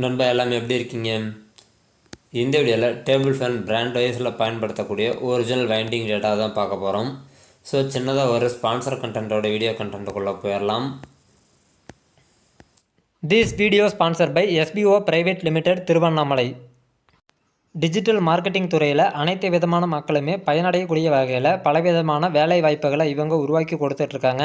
நண்பா எல்லாமே எப்படி இருக்கீங்க? இந்த வீடியோவில் டேபிள் ஃபேன் பிராண்ட் வைஸில் பயன்படுத்தக்கூடிய ஒரிஜினல் வைண்டிங் டேட்டா தான் பார்க்க போகிறோம் ஸோ சின்னதாக ஒரு ஸ்பான்சர் கண்டென்ட்டோட வீடியோ கண்டென்ட்டுக்குள்ளே போயிடலாம் this video sponsor by SPO private limited Tiruvannamalai digital marketing துறையில் அனைத்து விதமான மக்களுமே பயனடையக்கூடிய வகையில் பலவிதமான வேலை வாய்ப்புகளை இவங்க உருவாக்கி கொடுத்துட்ருக்காங்க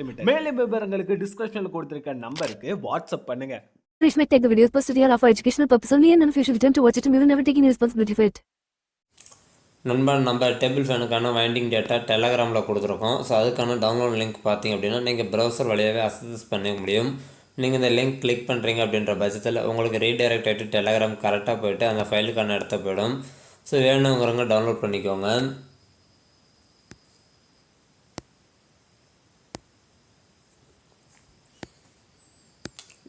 limited மேலும் விவரங்களுக்கு டிஸ்கிரிப்ஷன்ல கொடுத்திருக்க நம்பருக்கு வாட்ஸ்அப் பண்ணுங்க. Rich might take the videos posted here are for educational purpose only and should attempt to watch it and we will never take any responsibility for it. நண்பன் நம்ம டேபிள் ஃபேனுக்கான வைண்டிங் டேட்டா டெலகிராமில் கொடுத்துருக்கோம். So அதுக்கான download link பார்த்தீங்க அப்படின்னா நீங்கள் browser வழியாகவே access பண்ண முடியும். நீங்கள் இந்த லிங்க் கிளிக் பண்ணுறீங்க அப்படின்ற பட்சத்தில் உங்களுக்கு ரீடைரக்ட் ஆகிட்டு டெலகிராம் கரெக்டாக போயிட்டு அந்த ஃபைலுக்கான இடத்த போயிடும். ஸோ வேணுங்கிறவங்க டவுன்லோட் பண்ணிக்கோங்க.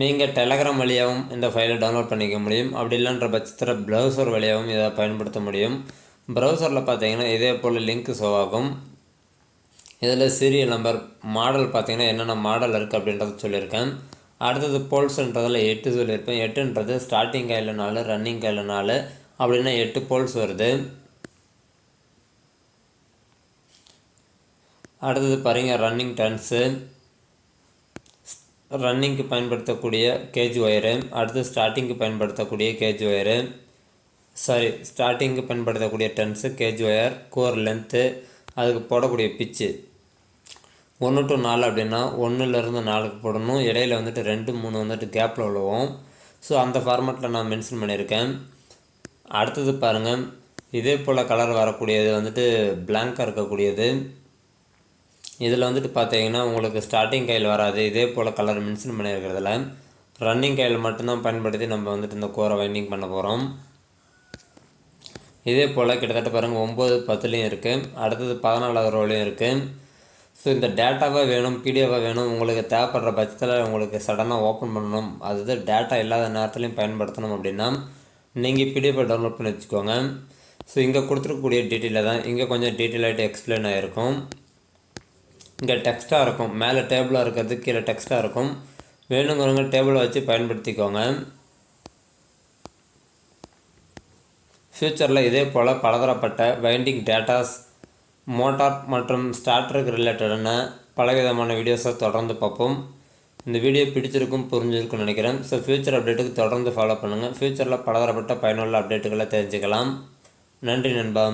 நீங்கள் டெலகிராம் வழியாகவும் இந்த ஃபைலை டவுன்லோட் பண்ணிக்க முடியும். அப்படி இல்லைன்ற பட்சத்தில் ப்ரௌசர் வழியாகவும் இதை பயன்படுத்த முடியும். ப்ரௌசரில் பார்த்தீங்கன்னா இதே போல் லிங்க் ஷோ ஆகும். இதில் சீரியல் நம்பர் மாடல் பார்த்தீங்கன்னா என்னென்ன மாடல் இருக்குது அப்படின்றத சொல்லியிருக்கேன். அடுத்தது போல்ஸ்ன்றதில் எட்டு சொல்லியிருப்பேன். எட்டுன்றது ஸ்டார்டிங் கையில் நாலு ரன்னிங் கையில் நாலு. அப்படின்னா எட்டு போல்ஸ் வருது. அடுத்தது பாருங்கள் ரன்னிங் டர்ன்ஸு ரன்னிங்க்கு பயன்படுத்தக்கூடிய கேஜ் ஒயரு அடுத்து ஸ்டார்டிங்க்கு பயன்படுத்தக்கூடிய கேஜ் ஒயரு சாரி ஸ்டார்டிங்க்கு பயன்படுத்தக்கூடிய டென்ஸு கேஜ் ஒயர் கோர் லென்த்து அதுக்கு போடக்கூடிய பிச்சு. ஒன்று டு நாலு அப்படின்னா ஒன்றுலேருந்து நாலுக்கு போடணும். இடையில வந்துட்டு ரெண்டு மூணு வந்துட்டு கேப்பில் விழுவோம் ஸோ அந்த ஃபார்மேட்டில் நான் மென்ஷன் பண்ணியிருக்கேன். அடுத்தது பாருங்கள் இதே போல் கலர் வரக்கூடியது வந்துட்டு பிளாங்காக இருக்கக்கூடியது. இதில் வந்துட்டு பார்த்தீங்கன்னா உங்களுக்கு ஸ்டார்டிங் கையில் வராது. இதே போல் கலர் மென்ஷன் பண்ணியிருக்கிறதுல ரன்னிங் கையில் மட்டும்தான் பயன்படுத்தி நம்ம வந்துட்டு இந்த கோரை வைண்டிங் பண்ண போகிறோம் இதே போல் கிட்டத்தட்ட பாருங்கள் ஒம்பது பத்துலேயும் இருக்குது அடுத்தது பதினாலாவது ரோலையும் இருக்குது ஸோ இந்த டேட்டாவாக வேணும் பிடிஎஃபாக வேணும். உங்களுக்கு தேவைப்படுற பட்சத்தில் உங்களுக்கு சடனாக ஓப்பன் பண்ணணும். அது டேட்டா இல்லாத நேரத்துலையும் பயன்படுத்தணும் அப்படின்னா நீங்கள் பிடிஎஃபை டவுன்லோட் பண்ணி வச்சுக்கோங்க. ஸோ இங்கே கொடுத்துருக்கக்கூடிய டீட்டெயிலில் தான் இங்கே கொஞ்சம் டீட்டெயிலாகிட்டு எக்ஸ்பிளைன் ஆகிருக்கும் இங்கே டெக்ஸ்ட்டாக இருக்கும். மேலே டேபிளாக இருக்கிறது கீழே டெக்ஸ்ட்டாக இருக்கும். வேணுங்கிறவங்க டேபிளை வச்சு பயன்படுத்திக்கோங்க. ஃப்யூச்சரில் இதே போல் பலதரப்பட்ட வைண்டிங் டேட்டாஸ் மோட்டார் மற்றும் ஸ்டார்டருக்கு ரிலேட்டடான பலவிதமான வீடியோஸை தொடர்ந்து பார்ப்போம். இந்த வீடியோ பிடிச்சிருக்கும் புரிஞ்சிருக்கும்னு நினைக்கிறேன். ஸோ ஃப்யூச்சர் அப்டேட்டுக்கு தொடர்ந்து ஃபாலோ பண்ணுங்கள் ஃப்யூச்சரில் பலதரப்பட்ட பயனுள்ள அப்டேட்டுகளை தெரிஞ்சுக்கலாம். நன்றி நண்பா.